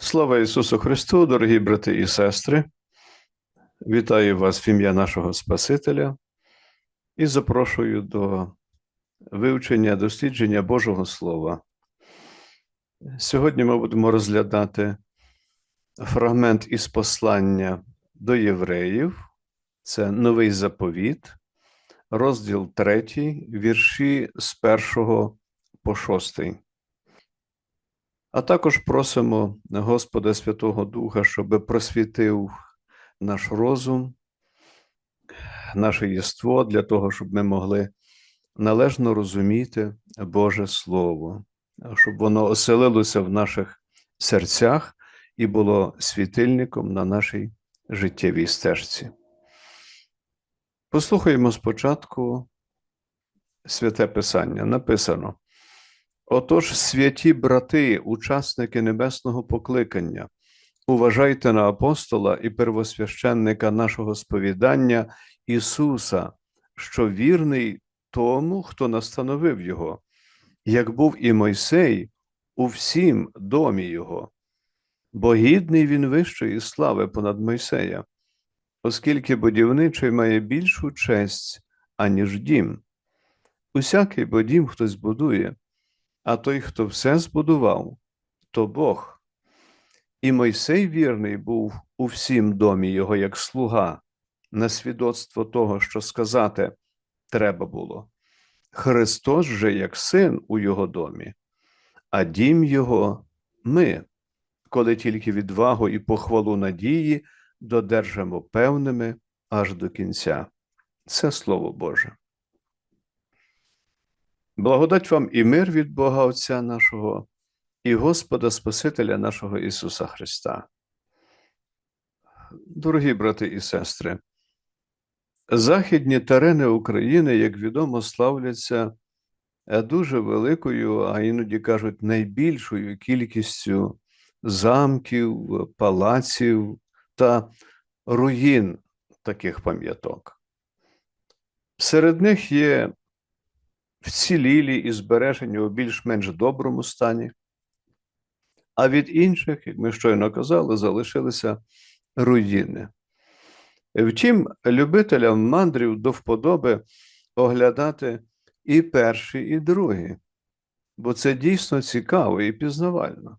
Слава Ісусу Христу, дорогі брати і сестри. Вітаю вас в ім'я нашого Спасителя і запрошую до вивчення, дослідження Божого Слова. Сьогодні ми будемо розглядати фрагмент із послання до євреїв, це новий заповіт, розділ 3, вірші з 1 по 6. А також просимо Господа Святого Духа, щоб просвітив наш розум, наше єство для того, щоб ми могли належно розуміти Боже Слово, щоб воно оселилося в наших серцях і було світильником на нашій життєвій стежці. Послухаємо спочатку святе Писання. Написано. Отож, святі брати, учасники небесного покликання, уважайте на апостола і первосвященника нашого сповідання Ісуса, що вірний тому, хто настановив Його, як був і Мойсей у всім домі Його, бо гідний він вищої слави понад Мойсея, оскільки будівничий має більшу честь, аніж дім. Усякий бо дім хтось будує а той, хто все збудував, то Бог. І Мойсей вірний був у всім домі його як слуга, на свідоцтво того, що сказати треба було. Христос же як син у його домі, а дім його ми, коли тільки відвагу і похвалу надії додержимо певними аж до кінця. Це Слово Боже. Благодать вам і мир від Бога Отця нашого і Господа Спасителя нашого Ісуса Христа. Дорогі брати і сестри, західні терени України, як відомо, славляться дуже великою, а іноді кажуть, найбільшою кількістю замків, палаців та руїн таких пам'яток. Серед них є вцілілі і збережені у більш-менш доброму стані, а від інших, як ми щойно казали, залишилися руїни. Втім, любителям мандрів до вподоби оглядати і перші, і другі, бо це дійсно цікаво і пізнавально.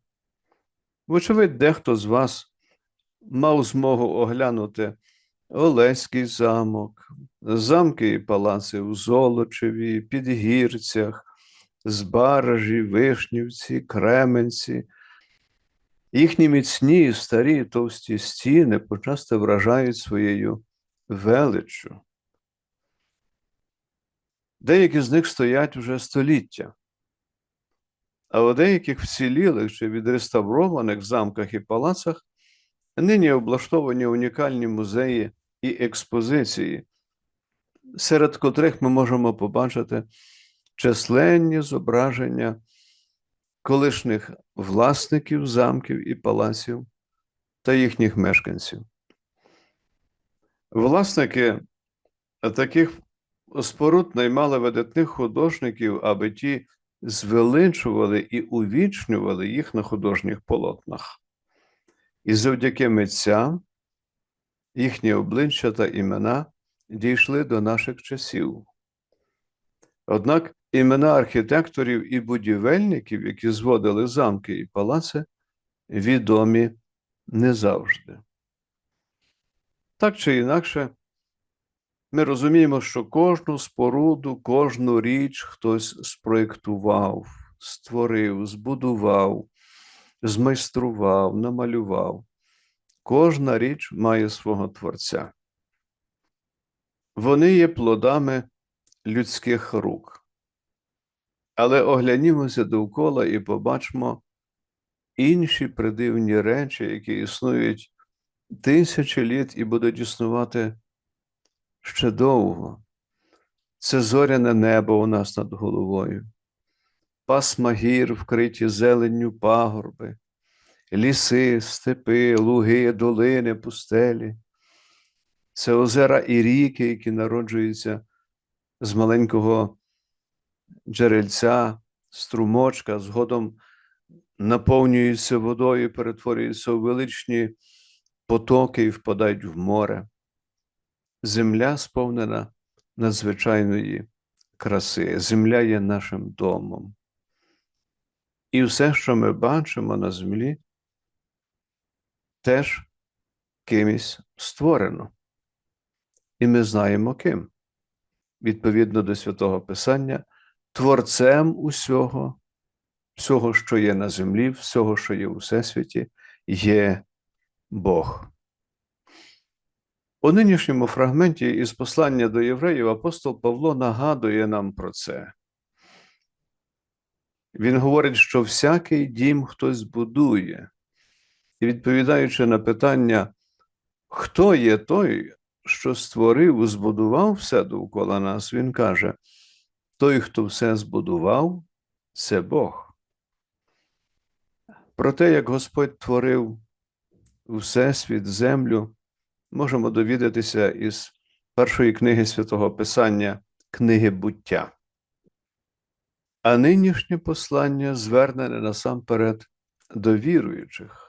Вочевидь, дехто з вас мав змогу оглянути Олеський замок, замки і палаци у Золочеві, Підгірцях, Збаражі, Вишнівці, Кременці. Їхні міцні, старі товсті стіни почасто вражають своєю величчю. Деякі з них стоять уже століття, а у деяких вцілілих чи відреставрованих замках і палацах нині облаштовані унікальні музеї і експозиції, серед котрих ми можемо побачити численні зображення колишніх власників замків і палаців та їхніх мешканців. Власники таких споруд наймали видатних художників, аби ті звеличували і увічнювали їх на художніх полотнах. І завдяки митцям їхні обличчя та імена дійшли до наших часів. Однак імена архітекторів і будівельників, які зводили замки і палаци, відомі не завжди. Так чи інакше, ми розуміємо, що кожну споруду, кожну річ хтось спроєктував, створив, збудував, змайстрував, намалював. Кожна річ має свого Творця. Вони є плодами людських рук. Але оглянімося довкола і побачимо інші придивні речі, які існують тисячі літ і будуть існувати ще довго. Це зоряне небо у нас над головою, пасма гір, вкриті зеленню пагорби, ліси, степи, луги, долини, пустелі. Це озера і ріки, які народжуються з маленького джерельця, струмочка, згодом наповнюються водою, перетворюються у величні потоки і впадають в море. Земля сповнена надзвичайної краси. Земля є нашим домом. І все, що ми бачимо на землі, теж кимось створено. І ми знаємо ким. Відповідно до святого Писання, творцем усього, всього, що є на землі, всього, що є у Всесвіті, є Бог. У нинішньому фрагменті із послання до євреїв апостол Павло нагадує нам про це. Він говорить, що всякий дім хтось будує. І відповідаючи на питання, хто є той, що створив, збудував все довкола нас, він каже: той, хто все збудував, це Бог. Про те, як Господь творив Всесвіт, землю, можемо довідатися із першої книги святого Писання, книги буття. А нинішнє послання звернене насамперед до віруючих.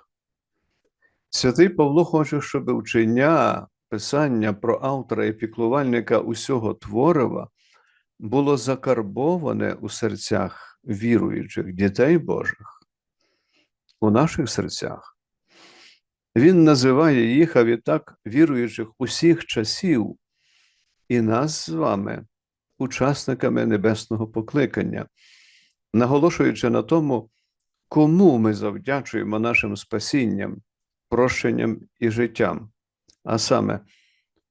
Святий Павло хоче, щоб вчення Писання про автора і піклувальника усього творива було закарбоване у серцях віруючих дітей Божих, у наших серцях. Він називає їх, а відтак віруючих усіх часів і нас з вами, учасниками небесного покликання, наголошуючи на тому, кому ми завдячуємо нашим спасінням, прощенням і життям, а саме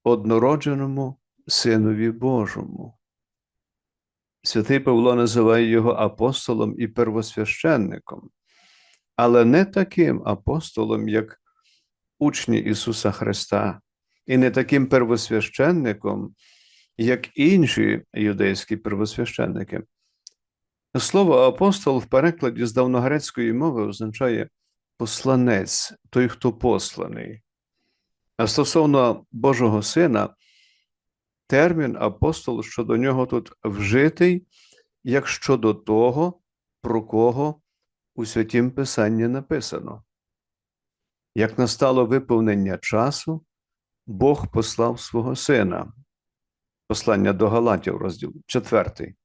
однородженому Синові Божому. Святий Павло називає його апостолом і первосвященником, але не таким апостолом, як учні Ісуса Христа, і не таким первосвященником, як інші юдейські первосвященники. Слово апостол в перекладі з давногрецької мови означає посланець, той, хто посланий. А стосовно Божого Сина, термін апостол щодо нього тут вжитий, як щодо того, про кого у святім Писанні написано. Як настало виповнення часу, Бог послав свого сина. Послання до Галатів, розділ 4.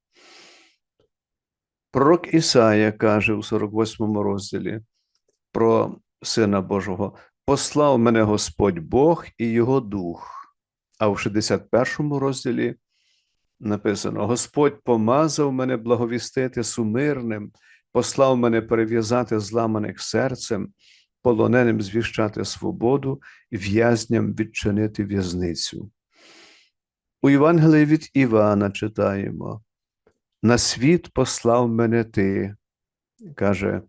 Пророк Ісая каже у 48 розділі про Сина Божого: Послав мене Господь Бог і Його Дух. А в 61 розділі написано: Господь помазав мене благовістити сумирним, послав мене перев'язати зламаних серцем, полоненим звіщати свободу, в'язням відчинити в'язницю. У Євангелії від Івана читаємо: На світ послав мене Ти, каже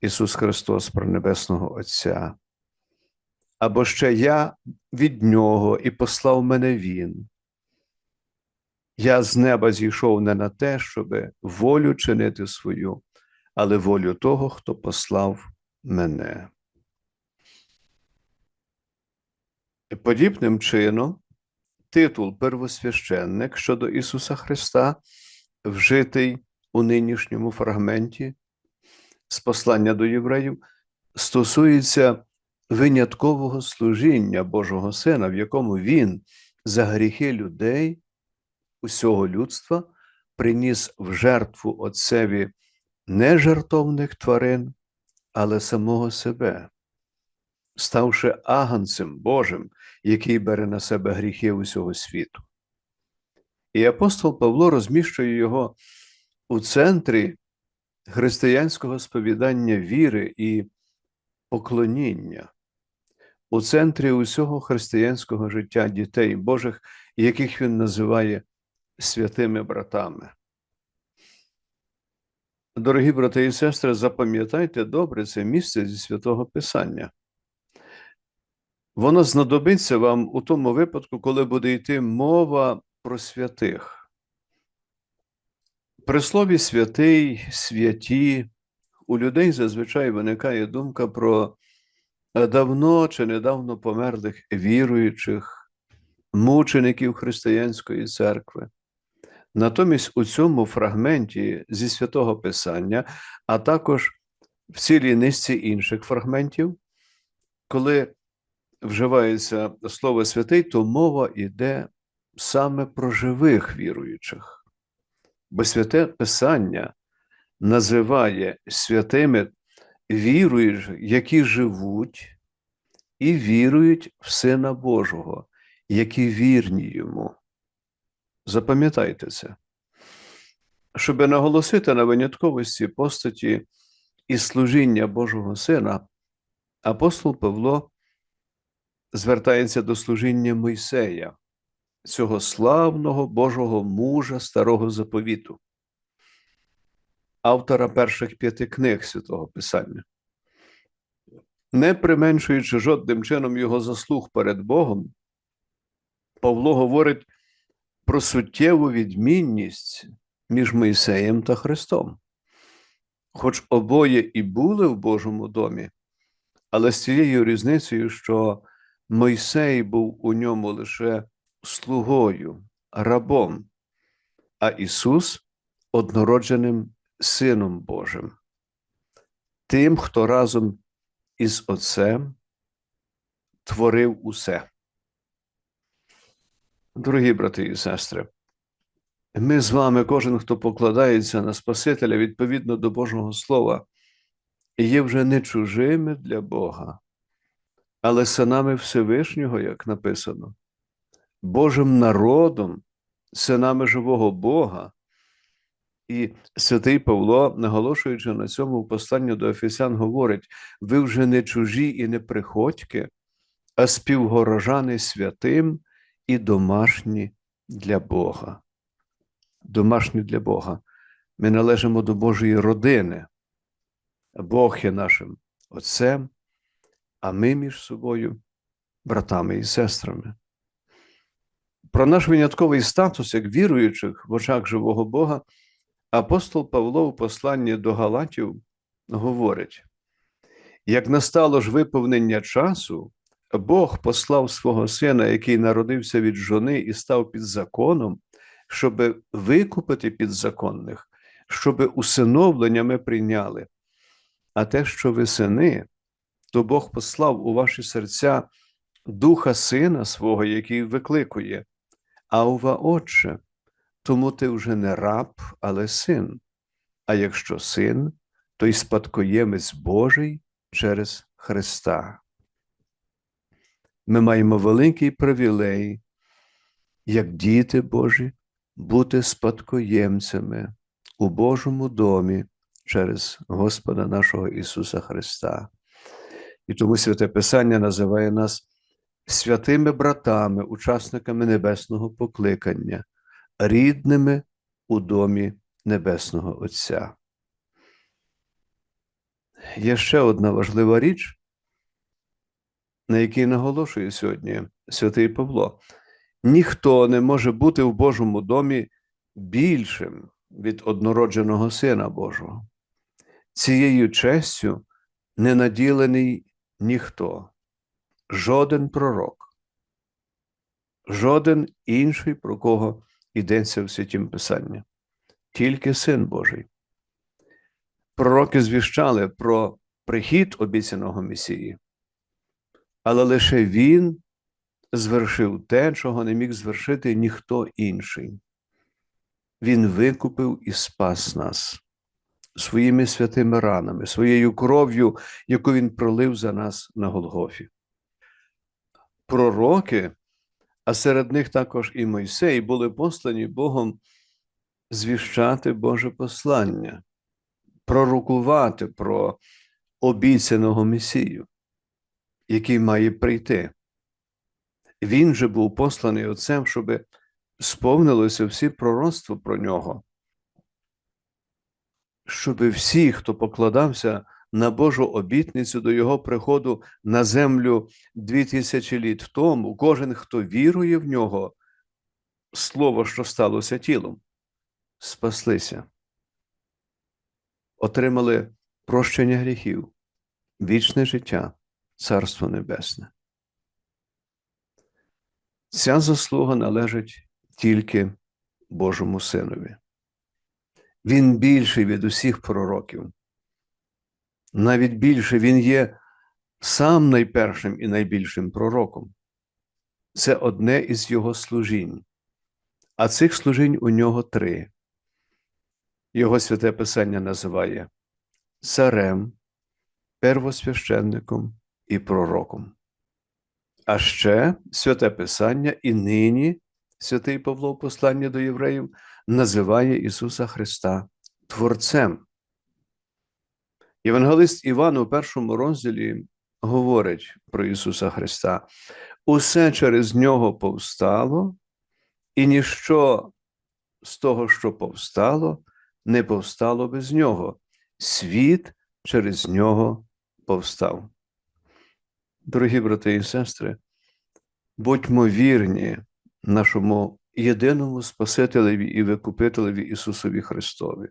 Ісус Христос про Небесного Отця. Або ще я від Нього і послав мене Він. Я з неба зійшов не на те, щоб волю чинити свою, але волю того, хто послав мене. Подібним чином, титул первосвященник щодо Ісуса Христа, вжитий у нинішньому фрагменті з послання до євреїв, стосується виняткового служіння Божого Сина, в якому Він за гріхи людей, усього людства, приніс в жертву Отцеві не жертовних тварин, але самого себе, ставши аганцем Божим, який бере на себе гріхи усього світу. І апостол Павло розміщує його у центрі християнського сповідання віри і поклоніння, у центрі усього християнського життя дітей Божих, яких він називає святими братами. Дорогі брати і сестри, запам'ятайте добре це місце зі святого Писання. Воно знадобиться вам у тому випадку, коли буде йти мова про святих. При слові святий, святі, у людей зазвичай виникає думка про давно чи недавно померлих віруючих, мучеників християнської церкви. Натомість у цьому фрагменті зі святого Писання, а також в цілій низці інших фрагментів, коли вживається слово святий, то мова йде саме про живих віруючих. Бо святе Писання називає святими віруючих, які живуть і вірують в Сина Божого, які вірні йому. Запам'ятайте це. Щоб наголосити на винятковості постаті і служіння Божого Сина, апостол Павло звертається до служіння Мойсея, цього славного Божого мужа старого заповіту, автора перших п'яти книг Святого Писання. Не применшуючи жодним чином його заслуг перед Богом, Павло говорить про суттєву відмінність між Мойсеєм та Христом. Хоч обоє і були в Божому домі, але з цією різницею, що Мойсей був у ньому лише слугою, рабом, а Ісус однородженим Сином Божим, тим, хто разом із Отцем творив усе. Дорогі брати і сестри, ми з вами, кожен, хто покладається на Спасителя відповідно до Божого Слова, є вже не чужими для Бога, але синами Всевишнього, як написано, Божим народом, синами живого Бога. І святий Павло, наголошуючи на цьому в посланні до Ефесян, говорить: ви вже не чужі і не приходьки, а співгорожани святим і домашні для Бога. Домашні для Бога. Ми належимо до Божої родини. Бог є нашим Отцем, а ми між собою братами і сестрами. Про наш винятковий статус як віруючих в очах живого Бога апостол Павло у посланні до Галатів говорить: як настало ж виповнення часу, Бог послав свого сина, який народився від жони і став під законом, щоб викупити підзаконних, щоб усиновлення ми прийняли. А те, що ви сини, то Бог послав у ваші серця Духа Сина свого, який викликує, Аува, Отче, тому ти вже не раб, але син. А якщо син, то й спадкоємець Божий через Христа. Ми маємо великий привілей, як діти Божі, бути спадкоємцями у Божому домі через Господа нашого Ісуса Христа. І тому Святе Писання називає нас святими братами, учасниками небесного покликання, рідними у домі Небесного Отця. Є ще одна важлива річ, на якій наголошує сьогодні святий Павло. Ніхто не може бути в Божому домі більшим від однородженого Сина Божого. Цією честю не наділений ніхто, жоден пророк, жоден інший, про кого йдеться в святім Писанні, тільки Син Божий. Пророки звіщали про прихід обіцяного Месії, але лише Він звершив те, чого не міг звершити ніхто інший. Він викупив і спас нас своїми святими ранами, своєю кров'ю, яку Він пролив за нас на Голгофі. Пророки, а серед них також і Мойсей, були послані Богом звіщати Боже послання, пророкувати про обіцяного Месію, який має прийти. Він же був посланий Отцем, щоб сповнилося всі пророцтва про нього, щоб всі, хто покладався на Божу обітницю до Його приходу на землю дві тисячі літ тому, кожен, хто вірує в нього, слово, що сталося тілом, спаслися, отримали прощення гріхів, вічне життя, Царство Небесне. Ця заслуга належить тільки Божому Синові. Він більший від усіх пророків. Навіть більше він є сам найпершим і найбільшим пророком. Це одне із його служінь. А цих служінь у нього три. Його святе Писання називає царем, первосвященником і пророком. А ще святе Писання і нині святий Павло в посланні до євреїв називає Ісуса Христа Творцем. Євангелист Іван у першому розділі говорить про Ісуса Христа: усе через Нього повстало, і ніщо з того, що повстало, не повстало без Нього. Світ через Нього повстав. Дорогі брати і сестри, будьмо вірні нашому єдиному Спасителеві і Викупителеві Ісусові Христові.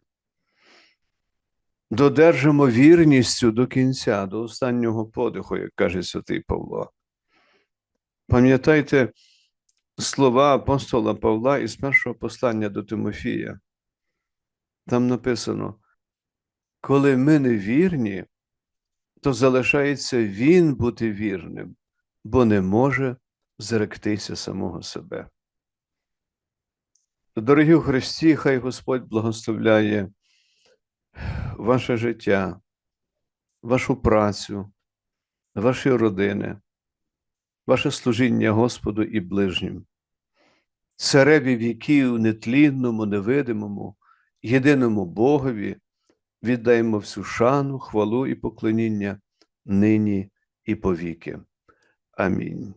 Додержимо вірністю до кінця, до останнього подиху, як каже святий Павло. Пам'ятайте слова апостола Павла із першого послання до Тимофія. Там написано: коли ми не вірні, то залишається Він бути вірним, бо не може зректися самого себе. Дорогі в Христі, хай Господь благословляє ваше життя, вашу працю, ваші родини, ваше служіння Господу і ближнім, цареві віків, нетлінному, невидимому, єдиному Богові, віддаємо всю шану, хвалу і поклоніння нині і повіки. Амінь.